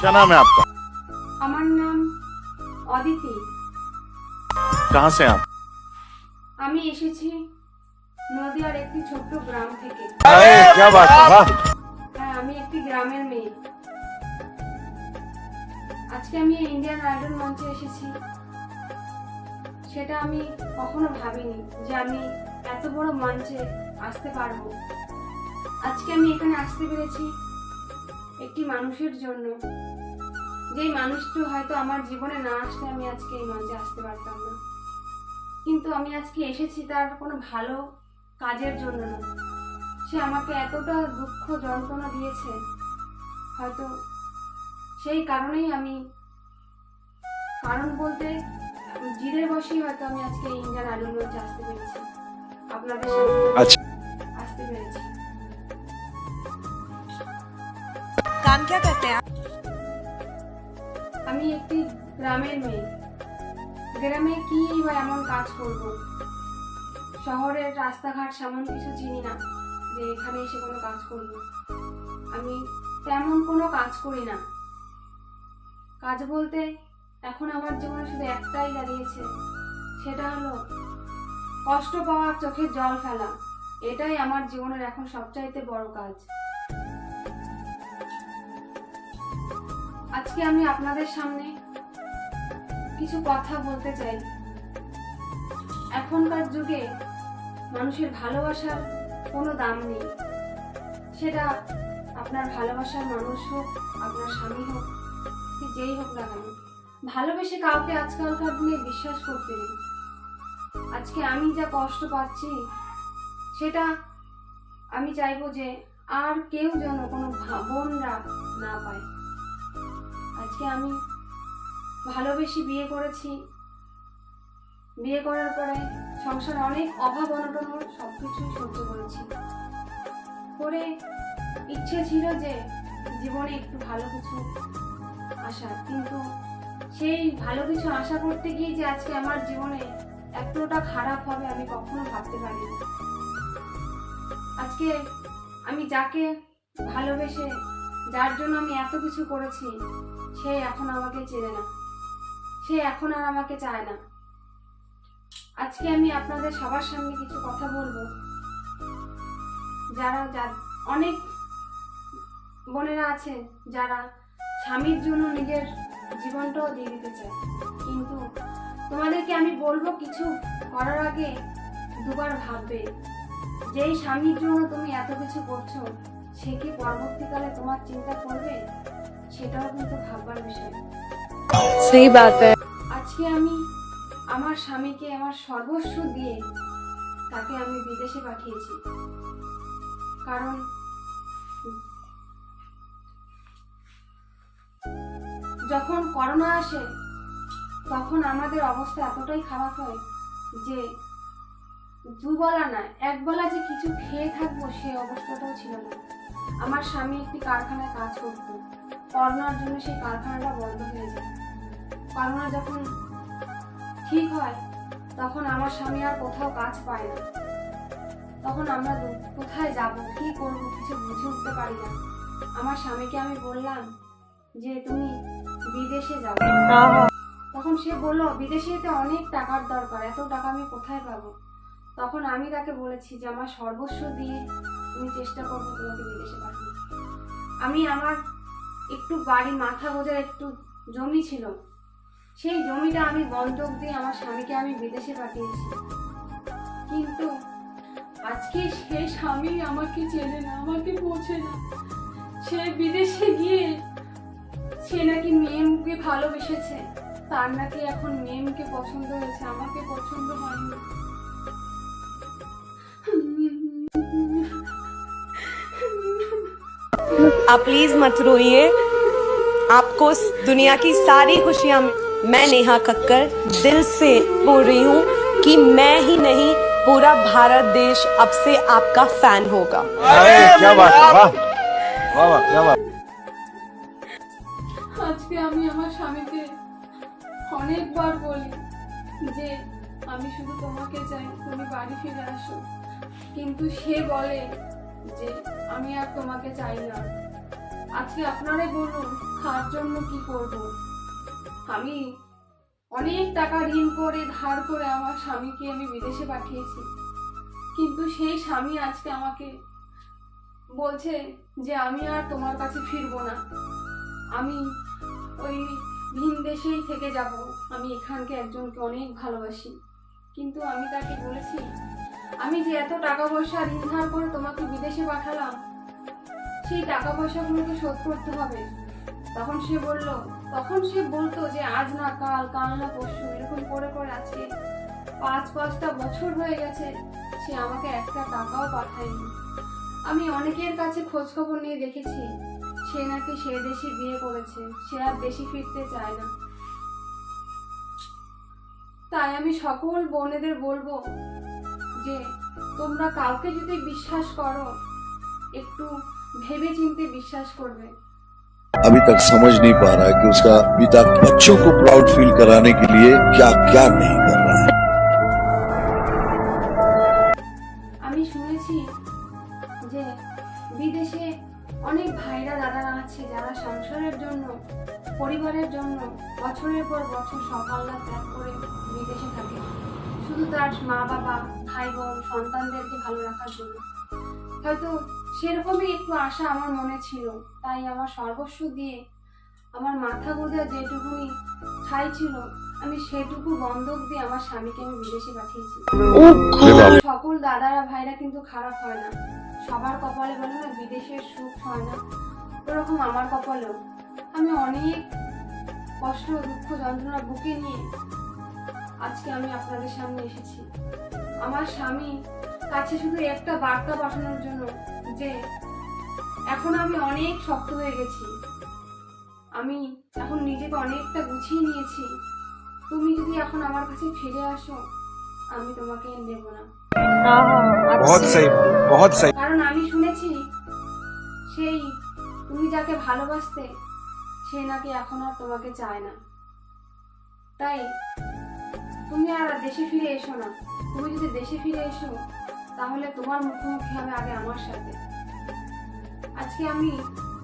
क्या नाम है आपका আমার নাম অদিতি कहाँ से हैं आप আমি এসেছি নদিয়ার একটি ছোট্ট গ্রাম থেকে अरे क्या बात है वाह হ্যাঁ আমি একটি গ্রামের মেয়ে আজকে আমি ইন্ডিয়ান আইডল মঞ্চে এসেছি সেটা আমি কখনো ভাবিনি যে আমি এত বড় মঞ্চে আসতে পারবো আজকে আমি এখানে আসতে পেরেছি একটি মানুষের জন্য। যেই মানুষটি হয়তো আমার জীবনে না আসলে আমি আজকে এই মঞ্চে আসতে পারতাম না। কিন্তু আমি আজকে এসেছি তার কোনো ভালো কাজের জন্য না। সে আমাকে এতটা দুঃখ যন্ত্রণা দিয়েছে। হয়তো সেই কারণেই আমি কারণ বলতে জিরে বসেই হয়তো আমি আজকে ইন্ডিয়ান আইডল মঞ্চে আসতে পেরেছি। আপনাদের সাথে আচ্ছা। আসতে পেরেছি। काम क्या करते हैं आप আমি একটি গ্রামের মেয়ে গ্রামে কি বা এমন কাজ করব শহরের রাস্তাঘাট সেমন কিছু চিনি না যে এখানে এসে কোনো কাজ করব আমি তেমন কোনো কাজ করি না কাজ বলতে এখন আমার জীবনে শুধু একটাই দাঁড়িয়েছে সেটা হলো কষ্ট পাওয়া চোখের জল ফেলা এটাই আমার জীবনের এখন সবচাইতে বড় কাজ আজকে আমি আপনাদের সামনে কিছু কথা বলতে চাই। এখনকার যুগে মানুষের ভালোবাসার কোনো দাম নেই। সেটা আপনার ভালোবাসার মানুষ হোক, আপনার স্বামী হোক, কি যেই হোক না কেন। ভালোবেসে কাউকে আজকালকার দিনে বিশ্বাস করতে নেই। আজকে আমি যা কষ্ট পাচ্ছি, সেটা আমি চাইব যে আর কেউ যেন কোনো বোনরা না পায়। আজকে আমি ভালোবেসে বিয়ে করেছি। বিয়ে করার পরে সংসারে অনেক অভাব, অনটন সব কিছুই সহ্য করেছি। করে ইচ্ছে ছিল যে জীবনে একটু ভালো কিছু আসার। কিন্তু সেই ভালো কিছু আশা করতে গিয়ে যে আজকে আমার জীবনে এতটা খারাপ হবে আমি কখনো ভাবতে পারিনি। আজকে আমি যাকে ভালোবেসে, যার জন্য আমি এত কিছু করেছি সে এখন আমাকে চেনে না। সে এখন আর আমাকে চায় না। আজকে আমি আপনাদের সবার সামনে কিছু কথা বলব। যারা অনেক বোনেরা আছে যারা স্বামীর জন্য নিজের জীবনটাও দিয়ে দিতে চায়। কিন্তু তোমাদেরকে আমি বলব কিছু করার আগে দুবার ভাববে যেই স্বামীর জন্য তুমি এত কিছু করছ, সে কি পরবর্তীকালে তোমার চিন্তা করবে? সেটাও কিন্তু ভাববার বিষয়। আজকে আমি আমার স্বামীকে আমার সর্বস্ব দিয়ে তাকে আমি বিদেশে পাঠিয়েছি। কারণ যখন করোনা আসে তখন আমাদের অবস্থা এতটাই খারাপ হয় যে দুবেলা না একবেলা যে কিছু খেয়ে থাকব সে অবস্থাটাও ছিল না। আমার স্বামী একটি কারখানায় কাজ করতো। করোনার জন্য সেই কারখানাটা বন্ধ হয়ে যায়। করোনা যখন ঠিক হয়, তখন আমার স্বামী আর কোথাও কাজ পায় না। তখন আমরা কোথায় যাব, কি করব কিছু বুঝে উঠতে পারি না। আমার স্বামীকে আমি বললাম যে, তুমি বিদেশে যাও। তখন সে বলল বিদেশে যেতে অনেক টাকার দরকার, এত টাকা আমি কোথায় পাবো? তখন আমি তাকে বলেছি যে, আমার সর্বস্ব দিয়ে তুমি চেষ্টা করব তোমাকে বিদেশে পাঠানো আমি আমার একটু বাড়ি মাথা গোজার একটু জমি ছিল। সেই জমিটা আমি বন্ধক দিয়ে আমার স্বামীকে আমি বিদেশে পাঠিয়েছি। কিন্তু আজকে সে স্বামী আমাকে চেনে না, আমাকে পৌঁছে না। সে বিদেশে গিয়ে সে নাকি মেমকে ভালোবেসেছে। তার নাকি এখন মেমকে পছন্দ হয়েছে, আমাকে পছন্দ হয়নি। आप प्लीज मत रोइए आपको इस दुनिया की सारी खुशियां मैं नेहा कक्कर दिल से बोल रही हूँ कि मैं ही नहीं पूरा भारत देश अब से आपका फैन होगा अरे क्या बात है वाह वाह वाह क्या बात আজকে আমি আমার স্বামীকে অনেকবার বলি যে আমি শুধু তোমাকে চাই তুমি বাড়ি ফিরে আসো কিন্তু সে বলে যে আমি আর তোমাকে চাই না আজকে আপনারাই বলুন খাওয়ার জন্য কি করব? আমি অনেক টাকা ঋণ করে, ধার করে আমার স্বামীকে আমি বিদেশে পাঠিয়েছি। কিন্তু সেই স্বামী আজকে আমাকে বলছে যে, আমি আর তোমার কাছে ফিরবো না। আমি ওই ভিন দেশেই থেকে যাব। আমি এখানকে একজনকে অনেক ভালোবাসি। কিন্তু আমি তাকে বলেছি, আমি যে এত টাকা পয়সা ঋণ ধার করে তোমাকে বিদেশে পাঠালাম সেই টাকা পয়সাগুলোকে শোধ করতে হবে। তখন সে বলল, তখন সে বলতো যে আজ না কাল কাল না পরশু, এরকম করে করে আজকে পাঁচ পাঁচটা বছর হয়ে গেছে, সে আমাকে একটা টাকাও পাঠায়নি। আমি অনেকের কাছে খোঁজ খবর নিয়ে দেখেছি, সে নাকি সে দেশে বিয়ে করেছে, সে আর দেশে ফিরতে চায় না। তাই আমি সকল বোনেদের বলব যে, তোমরা কাউকে যদি বিশ্বাস করো, একটু ভেবে চিন্তে বিশ্বাস করবে अभी तक समझ नहीं पा रहा है कि उसका पिता बच्चों को प्राउड फील कराने के लिए क्या क्या नहीं कर रहा है আমি শুনেছি যে বিদেশে অনেক ভাইরা দাদারা আছে যারা সংসারের জন্য পরিবারের জন্য বছরের পর বছর সকাল্লা ত্যাগ করে বিদেশে থাকে শুধু তার মা বাবা ভাই বোন সন্তানদেরকে ভালো রাখার জন্য হয়তো সেরকমই একটু আশা আমার মনে ছিল। তাই আমার সর্বস্ব দিয়ে আমার মাথা গোজা যেটুকুনি ঠাই ছিল আমি সেটুকু বন্ধক দিয়ে আমার স্বামীকে আমি বিদেশে পাঠিয়েছি। সকল দাদারা ভাইরা কিন্তু খারাপ হয় না। সবার কপালে বলে না বিদেশের সুখ হয় না। ওরকম আমার কপালেও। আমি অনেক কষ্ট দুঃখ যন্ত্রণা বুকে নিয়ে আজকে আমি আপনাদের সামনে এসেছি। আমার স্বামী কাছে শুধু একটা বার্তা পাঠানোর জন্য যে এখন আমি অনেক শক্ত হয়ে গেছি। আমি এখন নিজেকে অনেকটা গুছিয়ে নিয়েছি। তুমি যদি এখন আমার কাছে ফিরে আসো আমি তোমাকে নেব না। কারণ আমি শুনেছি সেই তুমি যাকে ভালোবাসতে সে নাকি এখন আর তোমাকে চায় না। তাই তুমি আর দেশে ফিরে এসো না। তুমি যদি দেশে ফিরে এসো তাহলে তোমার মুখোমুখি হবে আগে আমার সাথে। আজকে আমি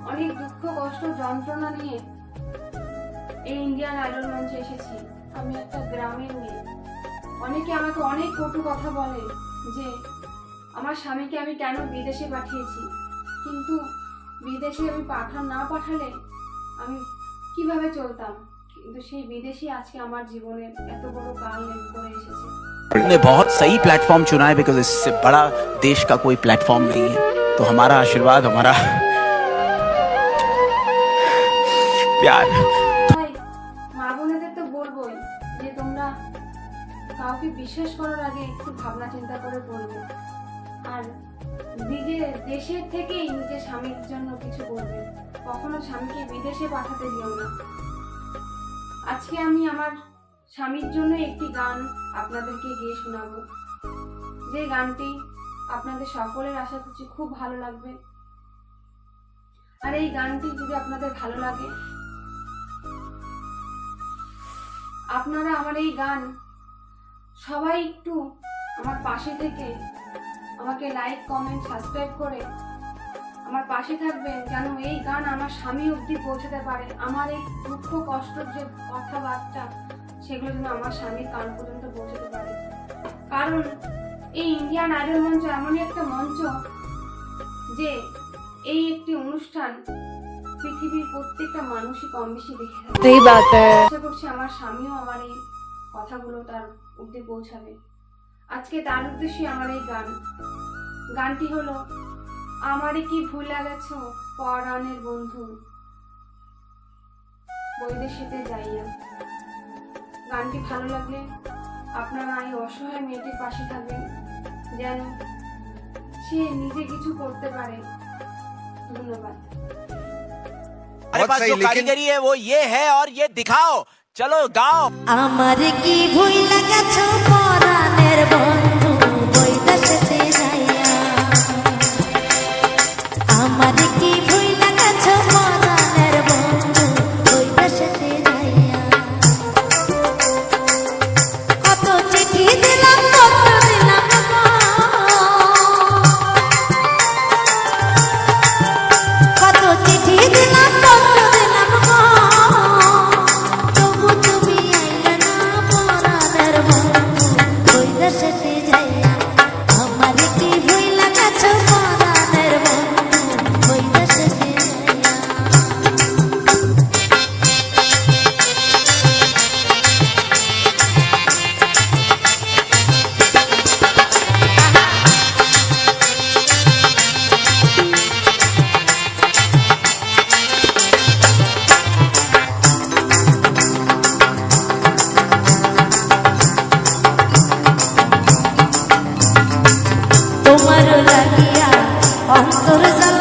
অনেক দুঃখ, কষ্ট, যন্ত্রণা নিয়ে এই ইন্ডিয়ান আইডল মঞ্চে এসেছি। আমি একটা গ্রামের মেয়ে। অনেকে আমাকে অনেক কটু কথা বলে যে, আমার স্বামীকে আমি কেন বিদেশে পাঠিয়েছি? কিন্তু বিদেশে আমি পাঠা, না পাঠালে আমি কীভাবে চলতাম? কিন্তু সেই বিদেশি আজকে আমার জীবনে এত বড় কাল করে এসেছে। ने बहुत सही प्लेटफॉर्म चुना है बिकॉज इससे बड़ा देश का कोई प्लेटफॉर्म नहीं है तो हमारा आशीर्वाद हमारा प्यार তাই মা বোনেদের তো বলবোই যে তোমরা কাউকে বিশ্বাস করার আগে একটু ভাবনা চিন্তা করে করবে আর নিজের দেশের থেকেই নিজের স্বামীর জন্য কিছু করবে কখনো স্বামীকে বিদেশে পাঠাতে দিও না আজকে আমি আমার স্বামীর জন্য একটি গান আপনাদেরকে গিয়ে শোনাবো। যে গানটি আপনাদের সকলের আশা করছি খুব ভালো লাগবে। আর এই গানটি যদি আপনাদের ভালো লাগে, আপনারা আমার এই গান সবাই একটু আমার পাশে থেকে আমাকে লাইক কমেন্ট সাবস্ক্রাইব করে আমার পাশে থাকবেন যেন এই গান আমার স্বামী অবধি পৌঁছাতে পারে। আমার এই দুঃখ কষ্টর যে কথাবার্তা সেগুলো যেন আমার স্বামীর কান পর্যন্ত পৌঁছতে পারে। কারণ এই ইন্ডিয়ান আইডল মঞ্চ এমনই একটা মঞ্চ যে এই একটি অনুষ্ঠান পৃথিবীর প্রত্যেকটা মানুষই কম বেশি দেখে হ্যাঁ। আশা করছি আমার স্বামীও আমার এই কথাগুলো তার অব্দি পৌঁছাবে। আজকে তার উদ্দেশ্যে আমার এই গান। গানটি হলো আমারে কি ভুল গেছ পরাণের বন্ধু? বৈদেশিতে যাইয়া। গানটি ভালো লাগলে আপনারা এই অসহায় মেয়েটির পাশে থাকবেন যেন সে নিজে কিছু করতে পারে ধন্যবাদ हमारे बहुत पास सही, जो लेकिन- कारीगरी है वो ये है और ये दिखाओ चलो गाओ আমার কি ভুই লাগাছ পরাণের বন্ধু লাগিয়া অন্তর জ্বালা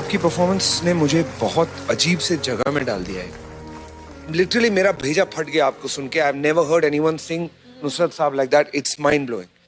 आपकी परफॉर्मेंस ने मुझे बहुत अजीब से जगह में डाल दिया है। लिटरली मेरा भेजा फट गया आपको सुन के। I never heard anyone sing Nusrat sahab like that it's mind blowing